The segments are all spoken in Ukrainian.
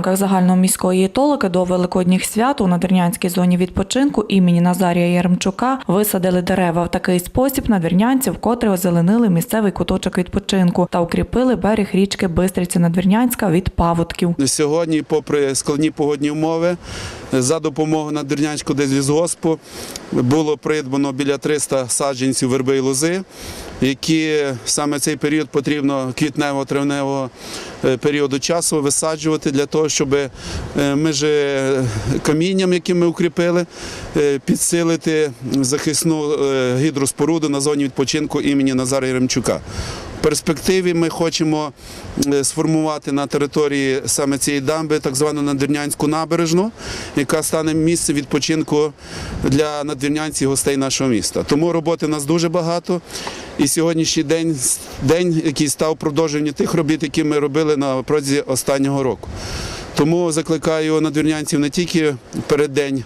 Рамках загальноміської толоки до великодніх свят у надвірнянській зоні відпочинку імені Назарія Яремчука висадили дерева. В такий спосіб надвірнянці вкотре озеленили місцевий куточок відпочинку та укріпили берег річки Бистриця Надвірнянська від паводків. Сьогодні, попри складні погодні умови, за допомогою Надвірнянського дезлізгоспу було придбано біля 300 саджанців верби і лози, які саме цей період потрібно квітнево-травневого е, періоду часу висаджувати для того, щоб е, між е, камінням, які ми укріпили, е, підсилити захисну гідроспоруду на зоні відпочинку імені Назара Яремчука. В перспективі ми хочемо сформувати на території саме цієї дамби так звану надвірнянську набережну, яка стане місцем відпочинку для надвірнянців гостей нашого міста. Тому роботи у нас дуже багато. І сьогоднішній день день, який став продовженням тих робіт, які ми робили на протязі останнього року. Тому закликаю надвірнянців не тільки перед день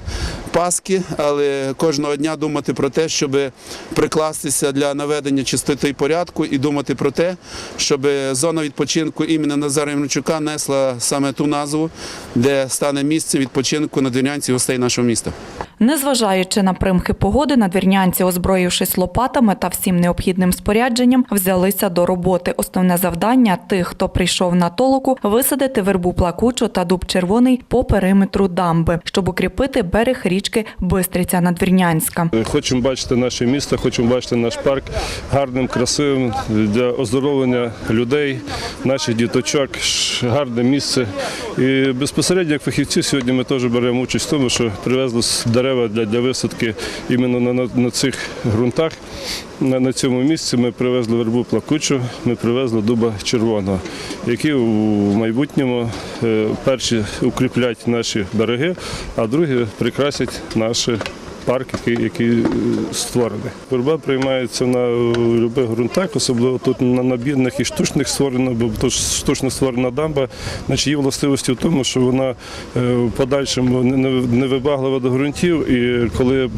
Пасхи, але кожного дня думати про те, щоб прикластися для наведення чистоти і порядку, і думати про те, щоб зона відпочинку імені Назара Ємельчука несла саме ту назву, де стане місце відпочинку надвірнянців гостей нашого міста. Незважаючи на примхи погоди, надвірнянці, озброївшись лопатами та всім необхідним спорядженням, взялися до роботи. Основне завдання тих, хто прийшов на толоку, висадити вербу плакучу та дуб червоний по периметру дамби, щоб укріпити берег річки Бистриця Надвірнянська. Хочемо бачити наше місто, хочемо бачити наш парк гарним, красивим для оздоровлення людей, наших діточок, гарне місце. І безпосередньо як фахівці сьогодні ми теж беремо участь в тому, що привезли с- дерева для, для висадки іменно на, на, на цих ґрунтах. На, на цьому місці ми привезли вербу плакучу, ми привезли дуба червоного, які в майбутньому е, перші укріплять наші береги, а другі прикрасять наші парк, який, який е, створений. Борба приймається на будь-яких ґрунтах, особливо тут на набірних і штучних створено, бо штучно створена дамба. Значить, її властивості в тому, що вона е, в подальшому не- невибаглива до ґрунтів, і коли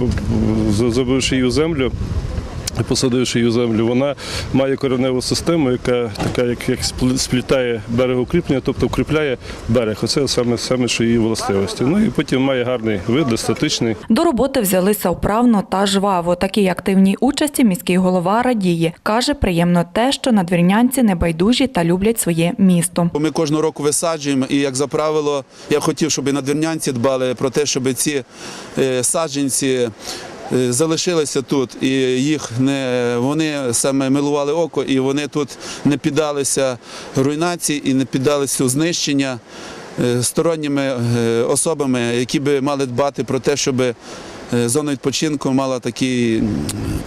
забивши її у землю. Посадивши її землю, вона має кореневу систему, яка така, як, як сплі- сплітає берегоукріплення, тобто укріпляє берег. Оце саме саме, що її властивості. Ну і потім має гарний вид, естетичний. До роботи взялися вправно та жваво. Такій активній участі міський голова радіє. Каже, приємно те, що надвірнянці небайдужі та люблять своє місто. Ми кожного року висаджуємо, і як за правило, я хотів, щоб і надвірнянці дбали про те, щоб ці е, саджанці. Е, Залишилися тут, і їх не вони саме милували око, і вони тут не піддалися руйнації і не піддалися знищення е, сторонніми е, особами, які би мали дбати про те, щоб е, зона відпочинку мала такий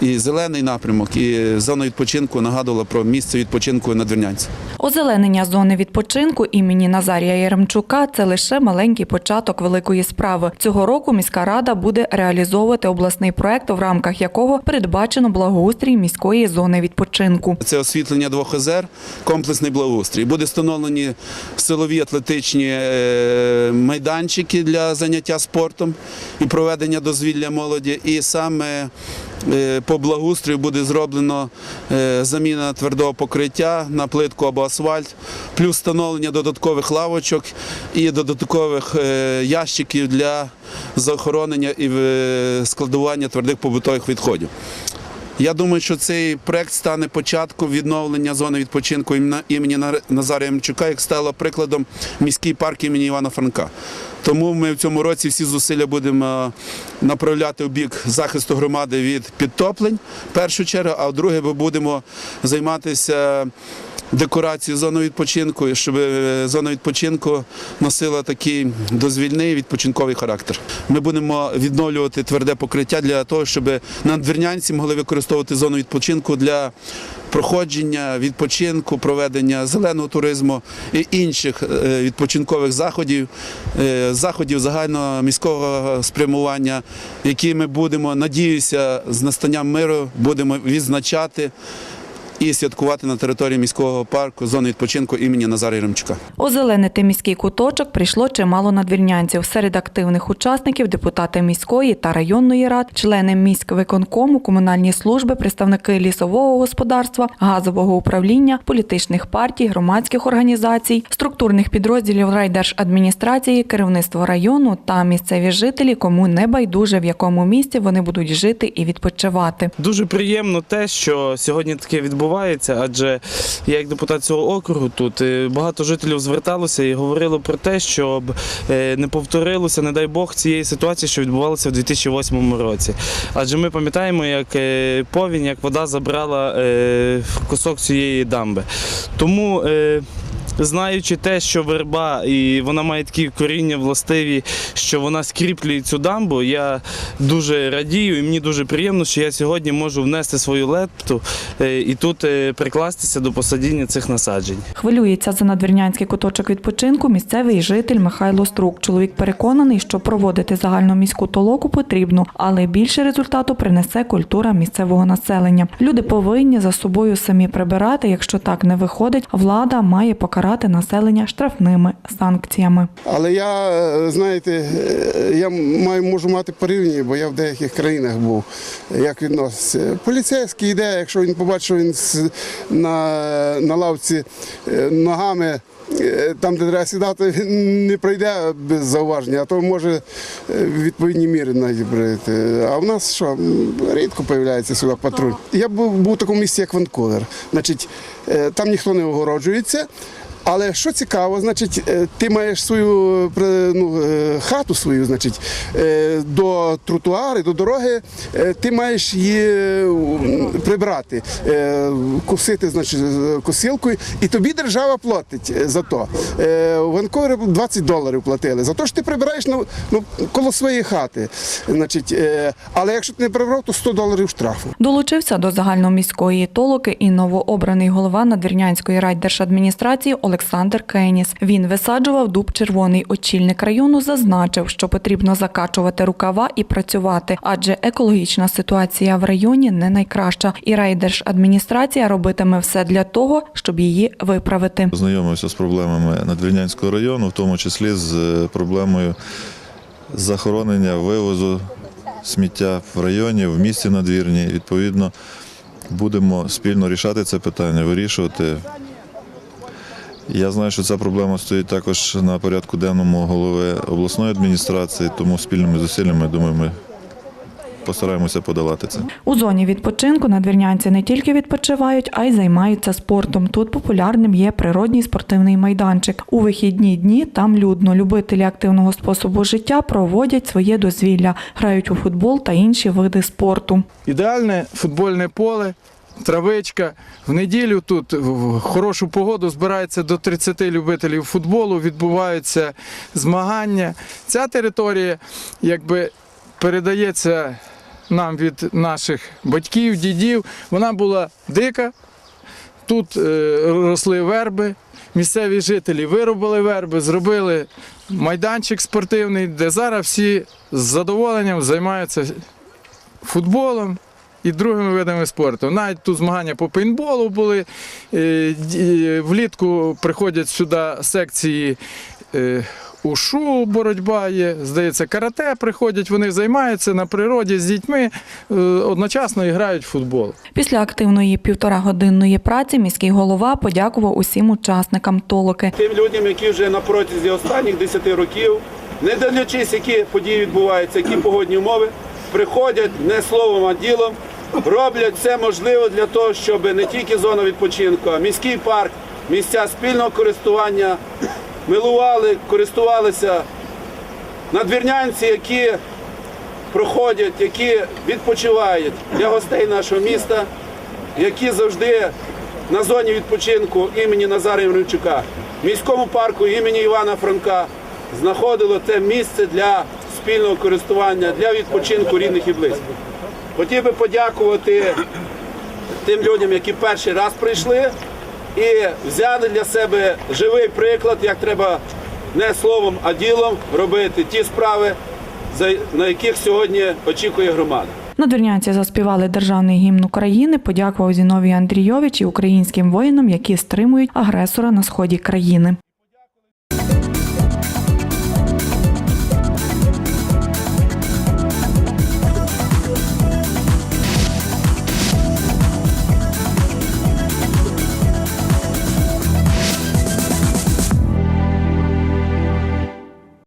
і зелений напрямок, і зона відпочинку нагадувала про місце відпочинку надвірнянців. Озеленення зони відпочинку імені Назарія Яремчука це лише маленький початок великої справи. Цього року міська рада буде реалізовувати обласний проект, в рамках якого передбачено благоустрій міської зони відпочинку. Це освітлення двох озер, комплексний благоустрій. Буде встановлені силові атлетичні е, майданчики для заняття спортом і проведення дозвілля молоді. І саме е, по благоустрою буде зроблено е, заміна твердого покриття на плитку або асфальт, плюс встановлення додаткових лавочок і додаткових е, ящиків для захоронення і складування твердих побутових відходів. Я думаю, що цей проект стане початком відновлення зони відпочинку імені Назара Ямчука, як стало прикладом міський парк імені Івана Франка. Тому ми в цьому році всі зусилля будемо направляти в бік захисту громади від підтоплень в першу чергу, а в друге ми будемо займатися декорацією зони відпочинку, щоб е, зона відпочинку носила такий дозвільний відпочинковий характер. Ми будемо відновлювати тверде покриття для того, щоб надвірнянці могли використовувати зону відпочинку для проходження, відпочинку, проведення зеленого туризму і інших е, відпочинкових заходів, е, заходів загального міського спрямування, які ми будемо, надіюся, з настанням миру будемо відзначати і святкувати на території міського парку зони відпочинку імені Назара Єремчука. Озеленити міський куточок прийшло чимало надвірнянців. Серед активних учасників депутати міської та районної рад, члени міськвиконкому, комунальні служби, представники лісового господарства, газового управління, політичних партій, громадських організацій, структурних підрозділів райдержадміністрації, керівництво району та місцеві жителі, кому не байдуже в якому місці вони будуть жити і відпочивати. Дуже приємно те, що сьогодні таке відбувається, адже я як депутат цього округу тут е, багато жителів зверталося і говорило про те, щоб е, не повторилося, не дай Бог, цієї ситуації, що відбувалося в 2008 році. Адже ми пам'ятаємо, як е, повінь, як вода забрала кусок цієї дамби. Тому. Знаючи те, що верба і вона має такі коріння властиві, що вона скріплює цю дамбу, я дуже радію і мені дуже приємно, що я сьогодні можу внести свою лепту е, і тут е, прикластися до посадіння цих насаджень. Хвилюється за надвірнянський куточок відпочинку місцевий житель Михайло Струк. Чоловік переконаний, що проводити загальноміську толоку потрібно, але більше результату принесе культура місцевого населення. Люди повинні за собою самі прибирати. Якщо так не виходить, влада має покарати населення штрафними санкціями. Але я, е, знаєте, е, я маю, можу мати порівняння, бо я в деяких країнах був. Як відноситься. Поліцейський йде, якщо він побачить, що він на, на лавці е, ногами. Там, де треба сідати, він не пройде без зауваження, а то може відповідні міри навіть брати. А в нас що, рідко з'являється сюди патруль. Я був, був у такому місці, як Ванкувер. Значить, там ніхто не огороджується. Але що цікаво, значить, е, ти маєш свою ну, е, хату свою, значить, е, до тротуари, до дороги, е, ти маєш її прибрати, е, косити, значить, косилкою, і тобі держава платить е, за то. Е, У Ванкувері 20 доларів платили. За те, що ти прибираєш ну, ну, коло своєї хати. Значить, е, але якщо ти не прибрав, то 100 доларів штрафу. Долучився до загальноміської толоки і новообраний голова Надвірнянської райдержадміністрації Олександр Кеніс. Він висаджував дуб червоний. Очільник району зазначив, що потрібно закачувати рукава і працювати, адже екологічна ситуація в районі не найкраща, і райдержадміністрація робитиме все для того, щоб її виправити. Знайомився з проблемами Надвірнянського району, в тому числі з е, проблемою захоронення вивозу сміття в районі, в місті Надвірні. Відповідно, будемо спільно рішати це питання, вирішувати. Я знаю, що ця проблема стоїть також на порядку денному голови обласної адміністрації, тому спільними зусиллями, думаю, ми постараємося подолати це. У зоні відпочинку надвірнянці не тільки відпочивають, а й займаються спортом. Тут популярним є природній спортивний майданчик. У вихідні дні там людно. Любителі активного способу життя проводять своє дозвілля, грають у футбол та інші види спорту. Ідеальне футбольне поле, травичка. В неділю тут в хорошу погоду збирається до 30 любителів футболу, відбуваються змагання. Ця територія якби передається нам від наших батьків, дідів. Вона була дика. Тут е, росли верби. Місцеві жителі виробили верби, зробили майданчик спортивний, де зараз всі з задоволенням займаються футболом і другими видами спорту. Навіть тут змагання по пейнтболу були. Е, Влітку приходять сюди секції. е, Ушу боротьба є, здається, карате приходять, вони займаються на природі з дітьми, е, одночасно і грають в футбол. Після активної півторагодинної праці міський голова подякував усім учасникам толоки. Тим людям, які вже на протязі останніх 10 років, не дивлячись, які події відбуваються, які погодні умови, приходять не словом, а ділом, роблять все можливе для того, щоб не тільки зона відпочинку, а міський парк, місця спільного користування милували, користувалися надвірнянці, які проходять, які відпочивають для гостей нашого міста, які завжди на зоні відпочинку імені Назара Євремчука, міському парку імені Івана Франка знаходило це місце для спільного користування, для відпочинку рідних і близьких. Хотів би подякувати тим людям, які перший раз прийшли і взяли для себе живий приклад, як треба не словом, а ділом робити ті справи, на яких сьогодні очікує громада. Надвірнянці заспівали державний гімн України, подякував Зіновій Андрійович і українським воїнам, які стримують агресора на сході країни.